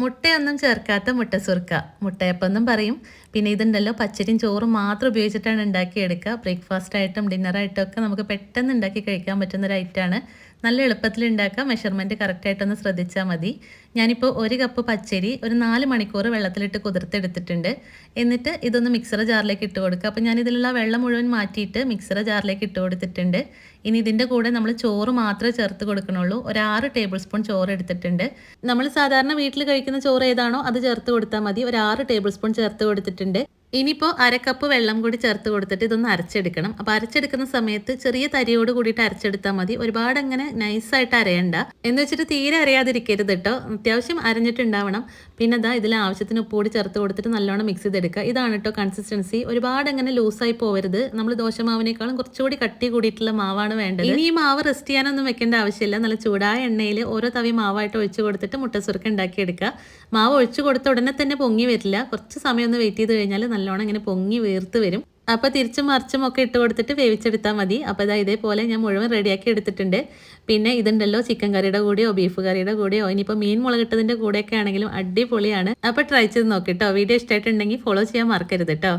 മുട്ടയൊന്നും ചേർക്കാത്ത മുട്ട സുർക്ക. മുട്ടയപ്പൊന്നും പറയും. പിന്നെ ഇതുണ്ടല്ലോ പച്ചരിയും ചോറും മാത്രം ഉപയോഗിച്ചിട്ടാണ് ഉണ്ടാക്കിയെടുക്കുക. ബ്രേക്ക്ഫാസ്റ്റ് ആയിട്ടും ഡിന്നറായിട്ടും ഒക്കെ നമുക്ക് പെട്ടെന്ന് ഉണ്ടാക്കി കഴിക്കാൻ പറ്റുന്ന ഒരു ഐറ്റമാണ് നല്ല എളുപ്പത്തിൽ ഉണ്ടാക്കാം. മെഷർമെന്റ് കറക്റ്റായിട്ടൊന്ന് ശ്രദ്ധിച്ചാൽ മതി. ഞാനിപ്പോൾ ഒരു കപ്പ് പച്ചരി ഒരു നാല് മണിക്കൂർ വെള്ളത്തിലിട്ട് കുതിർത്തെടുത്തിട്ടുണ്ട്. എന്നിട്ട് ഇതൊന്ന് മിക്സർ ജാറിലേക്ക് ഇട്ട് കൊടുക്കുക. അപ്പോൾ ഞാനിതിലുള്ള വെള്ളം മുഴുവൻ മാറ്റിയിട്ട് മിക്സർ ജാറിലേക്ക് ഇട്ട് കൊടുത്തിട്ടുണ്ട്. ഇനി ഇതിന്റെ കൂടെ നമ്മൾ ചോറ് മാത്രമേ ചേർത്ത് കൊടുക്കണുള്ളൂ. ഒരു ആറ് ടേബിൾ സ്പൂൺ ചോറ് എടുത്തിട്ടുണ്ട്. നമ്മൾ സാധാരണ വീട്ടിൽ കഴിക്കുന്ന ചോറ് ഏതാണോ അത് ചേർത്ത് കൊടുത്താൽ മതി. ഒരു ആറ് ടേബിൾ സ്പൂൺ ചേർത്ത് കൊടുത്തിട്ടുണ്ട്. ഇനിയിപ്പോൾ അരക്കപ്പ് വെള്ളം കൂടി ചേർത്ത് കൊടുത്തിട്ട് ഇതൊന്ന് അരച്ചെടുക്കണം. അപ്പോൾ അരച്ചെടുക്കുന്ന സമയത്ത് ചെറിയ തരിയോട് കൂടിയിട്ട് അരച്ചെടുത്താൽ മതി. ഒരുപാട് അങ്ങനെ നൈസായിട്ട് അരയണ്ട. എന്ന് വെച്ചിട്ട് തീരെ അരയാതിരിക്കരുത് കേട്ടോ അത്യാവശ്യം അരഞ്ഞിട്ടുണ്ടാവണം. പിന്നെ അതാ ഇതിൽ ആവശ്യത്തിന് ഉപ്പ് കൂടി ചേർത്ത് കൊടുത്തിട്ട് നല്ലോണം മിക്സ് ചെയ്തെടുക്കുക. ഇതാണ് കേട്ടോ കൺസിസ്റ്റൻസി ഒരുപാട് അങ്ങനെ ലൂസായി പോവരുത്. നമ്മൾ ദോശമാവിനേക്കാളും കുറച്ചുകൂടി കട്ടി കൂടിയിട്ടുള്ള മാവാണ് വേണ്ടത്. ഇനി ഈ മാവ് റെസ്റ്റ് ചെയ്യാനൊന്നും വെക്കേണ്ട ആവശ്യമില്ല. നല്ല ചൂടായ എണ്ണയിൽ ഓരോ തവി മാവായിട്ട് ഒഴിച്ച് കൊടുത്തിട്ട് മുട്ടസുറുക്ക ഉണ്ടാക്കിയെടുക്കുക. മാവ് ഒഴിച്ച് കൊടുത്ത ഉടനെ തന്നെ പൊങ്ങി വരില്ല. കുറച്ച് സമയം ഒന്ന് വെയിറ്റ് ചെയ്ത് കഴിഞ്ഞാൽ നല്ലോണം ഇങ്ങനെ പൊങ്ങി വീർത്ത് വരും. അപ്പോൾ തിരിച്ചും മറിച്ചും ഒക്കെ ഇട്ട് കൊടുത്തിട്ട് വേവിച്ചെടുത്താൽ മതി. അപ്പോൾ ഇതാ ഇതേപോലെ ഞാൻ മുഴുവൻ റെഡിയാക്കി എടുത്തിട്ടുണ്ട്. പിന്നെ ഇതുണ്ടല്ലോ ചിക്കൻ കറിയുടെ കൂടെയോ ബീഫ് കറിയുടെ കൂടെയോ ഇനിയിപ്പോൾ മീൻ മുളകിട്ടതിന്റെ കൂടെയൊക്കെ ആണെങ്കിലും അടിപൊളിയാണ്. അപ്പോൾ ട്രൈ ചെയ്ത് നോക്കിട്ടോ വീഡിയോ ഇഷ്ടമായിട്ടുണ്ടെങ്കിൽ ഫോളോ ചെയ്യാൻ മറക്കരുത് കേട്ടോ